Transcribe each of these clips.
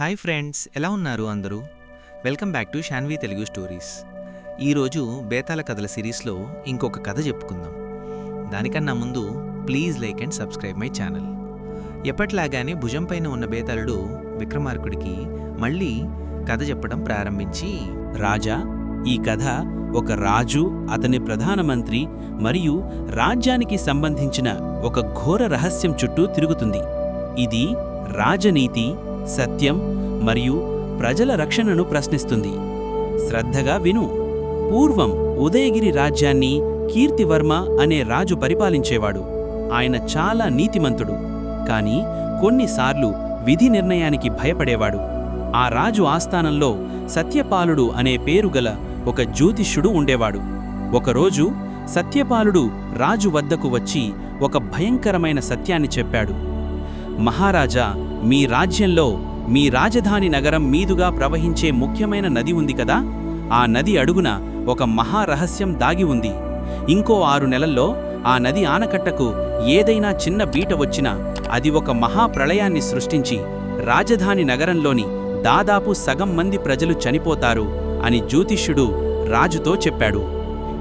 Hi friends ఎలా ఉన్నారు అందరూ? Welcome back to Shanvi Telugu stories. ఈరోజు బేతాల కథల సిరీస్లో ఇంకొక కథ చెప్పుకుందాం. దానికన్నా ముందు please like and subscribe my channel. ఎప్పట్లాగానే భుజం పైన ఉన్న బేతాళుడు విక్రమార్కుడికి మళ్ళీ కథ చెప్పడం ప్రారంభించి రాజా ఈ కథ ఒక రాజు అతని ప్రధానమంత్రి మరియు రాజ్యానికి సంబంధించిన ఒక ఘోర రహస్యం చుట్టూ తిరుగుతుంది. ఇది రాజనీతి సత్యం మరియు ప్రజల రక్షణను ప్రశ్నిస్తుంది. శ్రద్ధగా విను. పూర్వం ఉదయగిరి రాజ్యాన్ని కీర్తివర్మ అనే రాజు పరిపాలించేవాడు. ఆయన చాలా నీతిమంతుడు. కాని కొన్నిసార్లు విధి నిర్ణయానికి భయపడేవాడు. ఆ రాజు ఆస్థానంలో సత్యపాలుడు అనే పేరుగల ఒక జ్యోతిష్యుడు ఉండేవాడు. ఒకరోజు సత్యపాలుడు రాజు వద్దకు వచ్చి ఒక భయంకరమైన సత్యాన్ని చెప్పాడు. మహారాజా మీ రాజ్యంలో మీ రాజధాని నగరం మీదుగా ప్రవహించే ముఖ్యమైన నది ఉంది కదా? ఆ నది అడుగున ఒక మహారహస్యం దాగి ఉంది. ఇంకో ఆరు నెలల్లో ఆ నది ఆనకట్టకు ఏదైనా చిన్న బీట వచ్చినా అది ఒక మహాప్రళయాన్ని సృష్టించి రాజధాని నగరంలోని దాదాపు సగం మంది ప్రజలు చనిపోతారు అని జ్యోతిష్యుడు రాజుతో చెప్పాడు.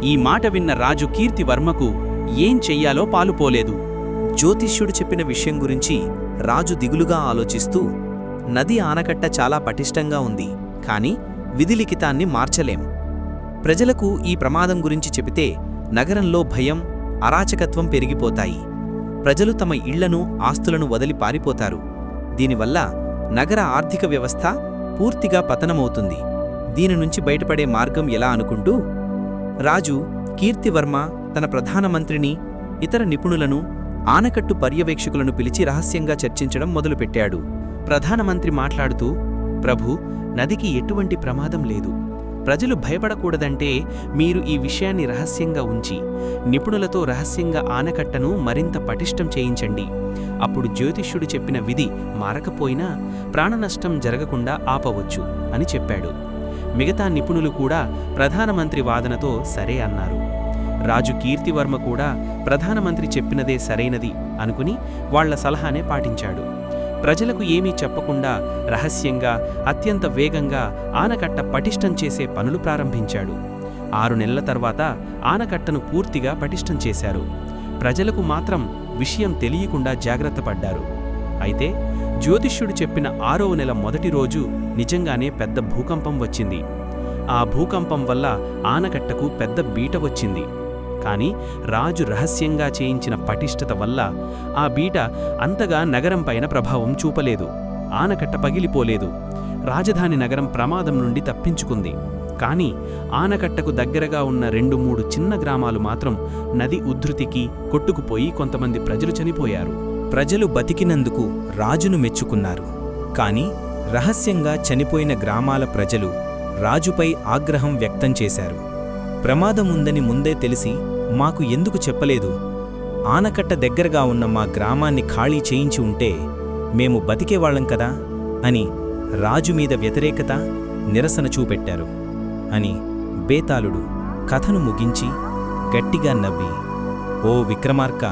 ఈ మాట విన్న రాజు కీర్తివర్మకు ఏం చెయ్యాలో పాలుపోలేదు. జ్యోతిష్యుడు చెప్పిన విషయం గురించి రాజు దిగులుగా ఆలోచిస్తూ నది ఆనకట్ట చాలా పటిష్టంగా ఉంది కాని విధిలిఖితాన్ని మార్చలేం. ప్రజలకు ఈ ప్రమాదం గురించి చెబితే నగరంలో భయం అరాచకత్వం పెరిగిపోతాయి. ప్రజలు తమ ఇళ్ళను ఆస్తులను వదిలి పారిపోతారు. దీనివల్ల నగర ఆర్థిక వ్యవస్థ పూర్తిగా పతనమవుతుంది. దీని నుంచి బయటపడే మార్గం ఎలా అనుకుంటూ? రాజు కీర్తివర్మ తన ప్రధానమంత్రిని ఇతర నిపుణులను ఆనకట్టు పర్యవేక్షకులను పిలిచి రహస్యంగా చర్చించడం మొదలుపెట్టాడు. ప్రధానమంత్రి మాట్లాడుతూ ప్రభు నదికి ఎటువంటి ప్రమాదం లేదు. ప్రజలు భయపడకూడదంటే మీరు ఈ విషయాన్ని రహస్యంగా ఉంచి నిపుణులతో రహస్యంగా ఆనకట్టను మరింత పటిష్టం చేయించండి. అప్పుడు జ్యోతిష్యుడు చెప్పిన విధి మారకపోయినా ప్రాణనష్టం జరగకుండా ఆపవచ్చు అని చెప్పాడు. మిగతా నిపుణులు కూడా ప్రధానమంత్రి వాదనతో సరే అన్నారు. రాజు కీర్తివర్మ కూడా ప్రధానమంత్రి చెప్పినదే సరైనది అనుకుని వాళ్ళ సలహానే పాటించాడు. ప్రజలకు ఏమీ చెప్పకుండా రహస్యంగా అత్యంత వేగంగా ఆనకట్ట పటిష్టం చేసే పనులు ప్రారంభించాడు. ఆరు నెలల తర్వాత ఆనకట్టను పూర్తిగా పటిష్టం చేశారు. ప్రజలకు మాత్రం విషయం తెలియకుండా జాగ్రత్త పడ్డారు. అయితే జ్యోతిష్యుడు చెప్పిన ఆరో నెల మొదటి రోజు నిజంగానే పెద్ద భూకంపం వచ్చింది. ఆ భూకంపం వల్ల ఆనకట్టకు పెద్ద బీట వచ్చింది. కాని రాజు రహస్యంగా చేయించిన పటిష్టత వల్ల ఆ బీట అంతగా నగరంపైన ప్రభావం చూపలేదు. ఆనకట్ట పగిలిపోలేదు. రాజధాని నగరం ప్రమాదం నుండి తప్పించుకుంది. కాని ఆనకట్టకు దగ్గరగా ఉన్న రెండు మూడు చిన్న గ్రామాలు మాత్రం నది ఉద్ధృతికి కొట్టుకుపోయి కొంతమంది ప్రజలు చనిపోయారు. ప్రజలు బతికినందుకు రాజును మెచ్చుకున్నారు. కాని రహస్యంగా చనిపోయిన గ్రామాల ప్రజలు రాజుపై ఆగ్రహం వ్యక్తం చేశారు. ప్రమాదం ఉందని ముందే తెలిసి మాకు ఎందుకు చెప్పలేదు? ఆనకట్ట దగ్గరగా ఉన్న మా గ్రామాన్ని ఖాళీ చేయించి ఉంటే మేము బతికేవాళ్ళం కదా? అని రాజు మీద వ్యతిరేకత నిరసన చూపెట్టారు అని బేతాళుడు కథను ముగించి గట్టిగా నవ్వి ఓ విక్రమార్క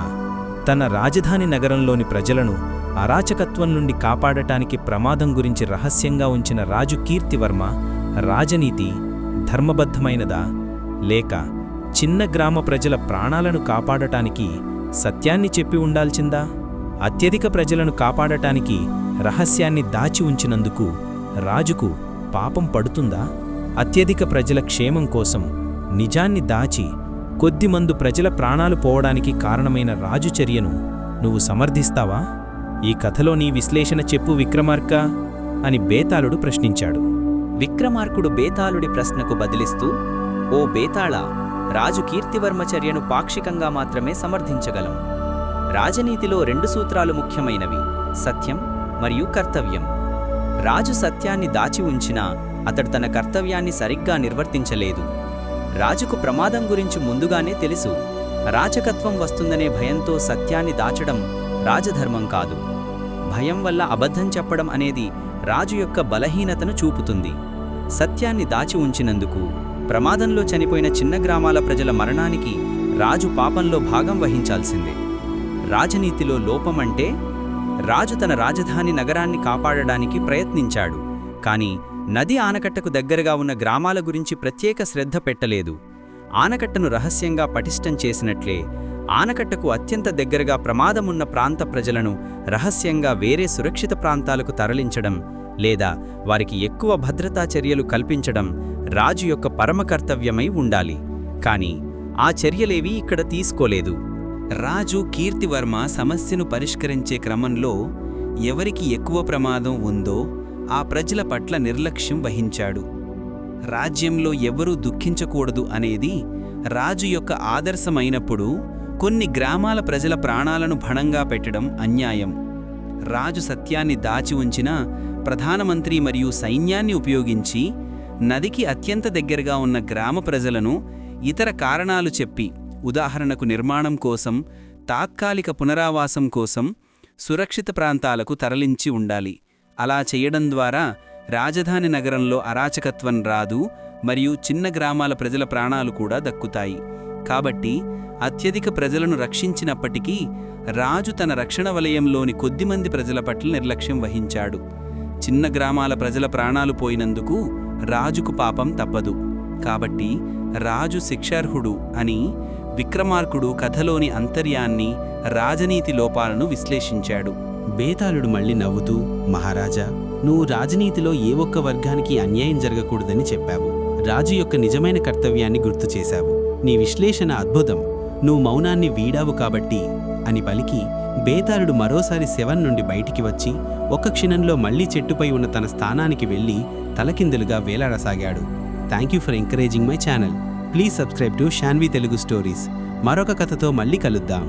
తన రాజధాని నగరంలోని ప్రజలను అరాచకత్వం నుండి కాపాడటానికి ప్రమాదం గురించి రహస్యంగా ఉంచిన రాజు కీర్తివర్మ రాజనీతి ధర్మబద్ధమైనదా? లేక చిన్న గ్రామ ప్రజల ప్రాణాలను కాపాడటానికి సత్యాన్ని చెప్పి ఉండాల్సిందా? అత్యధిక ప్రజలను కాపాడటానికి రహస్యాన్ని దాచి ఉంచినందుకు రాజుకు పాపం పడుతుందా? అత్యధిక ప్రజల క్షేమం కోసం నిజాన్ని దాచి కొద్దిమందు ప్రజల ప్రాణాలు పోవడానికి కారణమైన రాజు చర్యను నువ్వు సమర్థిస్తావా? ఈ కథలో నీ విశ్లేషణ చెప్పు విక్రమార్క అని బేతాళుడు ప్రశ్నించాడు. విక్రమార్కుడు బేతాళుడి ప్రశ్నకు బదిలిస్తూ ఓ బేతాళ రాజు కీర్తివర్మ చర్యను పాక్షికంగా మాత్రమే సమర్థించగలం. రాజనీతిలో రెండు సూత్రాలు ముఖ్యమైనవి సత్యం మరియు కర్తవ్యం. రాజు సత్యాన్ని దాచి ఉంచినా అతడు తన కర్తవ్యాన్ని సరిగ్గా నిర్వర్తించలేదు. రాజుకు ప్రమాదం గురించి ముందుగానే తెలుసు. రాచకత్వం వస్తుందనే భయంతో సత్యాన్ని దాచడం రాజధర్మం కాదు. భయం వల్ల అబద్ధం చెప్పడం అనేది రాజు యొక్క బలహీనతను చూపుతుంది. సత్యాన్ని దాచి ఉంచినందుకు ప్రమాదంలో చనిపోయిన చిన్న గ్రామాల ప్రజల మరణానికి రాజు పాపంలో భాగం వహించాల్సిందే. రాజనీతిలో లోపమంటే రాజు తన రాజధాని నగరాన్ని కాపాడడానికి ప్రయత్నించాడు. కాని నది ఆనకట్టకు దగ్గరగా ఉన్న గ్రామాల గురించి ప్రత్యేక శ్రద్ధ పెట్టలేదు. ఆనకట్టను రహస్యంగా పటిష్టం చేసినట్లే ఆనకట్టకు అత్యంత దగ్గరగా ప్రమాదమున్న ప్రాంత ప్రజలను రహస్యంగా వేరే సురక్షిత ప్రాంతాలకు తరలించడం లేదా వారికి ఎక్కువ భద్రతా చర్యలు కల్పించడం రాజు యొక్క పరమ కర్తవ్యమై ఉండాలి. కాని ఆ చర్యలేవీ ఇక్కడ తీసుకోలేదు. రాజు కీర్తివర్మ సమస్యను పరిష్కరించే క్రమంలో ఎవరికి ఎక్కువ ప్రమాదం ఉందో ఆ ప్రజల పట్ల నిర్లక్ష్యం వహించాడు. రాజ్యంలో ఎవరూ దుఃఖించకూడదు అనేది రాజు యొక్క ఆదర్శమైనప్పుడు కొన్ని గ్రామాల ప్రజల ప్రాణాలను భణంగా పెట్టడం అన్యాయం. రాజు సత్యాన్ని దాచి ఉంచిన ప్రధానమంత్రి మరియు సైన్యాన్ని ఉపయోగించి నదికి అత్యంత దగ్గరగా ఉన్న గ్రామ ప్రజలను ఇతర కారణాలు చెప్పి ఉదాహరణకు నిర్మాణం కోసం తాత్కాలిక పునరావాసం కోసం సురక్షిత ప్రాంతాలకు తరలించి ఉండాలి. అలా చేయడం ద్వారా రాజధాని నగరంలో అరాచకత్వం రాదు మరియు చిన్న గ్రామాల ప్రజల ప్రాణాలు కూడా దక్కుతాయి. కాబట్టి అత్యధిక ప్రజలను రక్షించినప్పటికీ రాజు తన రక్షణ వలయంలోని కొద్దిమంది ప్రజల పట్ల నిర్లక్ష్యం వహించాడు. చిన్న గ్రామాల ప్రజల ప్రాణాలు పోయినందుకు రాజుకు పాపం తప్పదు. కాబట్టి రాజు శిక్షార్హుడు అని విక్రమార్కుడు కథలోని అంతర్యాన్ని రాజనీతి లోపాలను విశ్లేషించాడు. బేతాళుడు మళ్ళీ నవ్వుతూ మహారాజా నువ్వు రాజనీతిలో ఏ ఒక్క వర్గానికి అన్యాయం జరగకూడదని చెప్పావు. రాజు యొక్క నిజమైన కర్తవ్యాన్ని గుర్తు చేశావు. నీ విశ్లేషణ అద్భుతం. నువ్వు మౌనాన్ని వీడావు కాబట్టి అని పలికి బేతాళుడు మరోసారి శవం నుండి బయటికి వచ్చి ఒక్క క్షణంలో మళ్ళీ చెట్టుపై ఉన్న తన స్థానానికి వెళ్ళి తలకిందులుగా వేలాడసాగాడు. Thank you for encouraging my channel please subscribe to Shanvi Telugu stories మరొక కథతో మళ్ళీ కలుద్దాం.